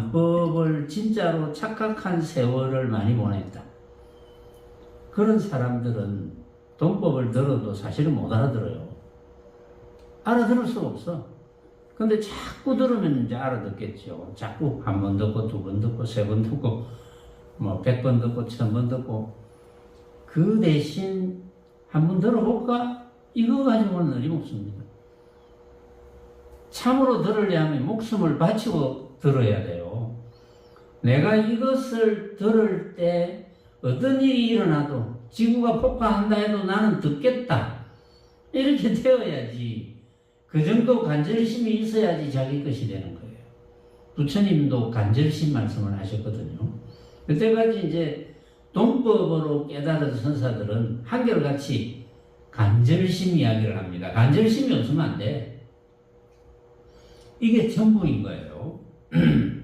만법을 진짜로 착각한 세월을 많이 보냈다. 그런 사람들은 동법을 들어도 사실은 못 알아들어요. 알아들을 수가 없어. 근데 자꾸 들으면 이제 알아듣겠죠. 자꾸 한 번 듣고 두 번 듣고 세 번 듣고 뭐 백 번 듣고 천 번 듣고 그 대신 한 번 들어볼까? 이거 가지고는 어림없습니다. 참으로 들으려면 목숨을 바치고 들어야 돼요. 내가 이것을 들을 때 어떤 일이 일어나도 지구가 폭파한다 해도 나는 듣겠다. 이렇게 되어야지. 그 정도 간절심이 있어야지 자기 것이 되는 거예요. 부처님도 간절심 말씀을 하셨거든요. 그때까지 이제 동법으로 깨달은 선사들은 한결같이 간절심 이야기를 합니다. 간절심이 없으면 안 돼. 이게 전부인 거예요.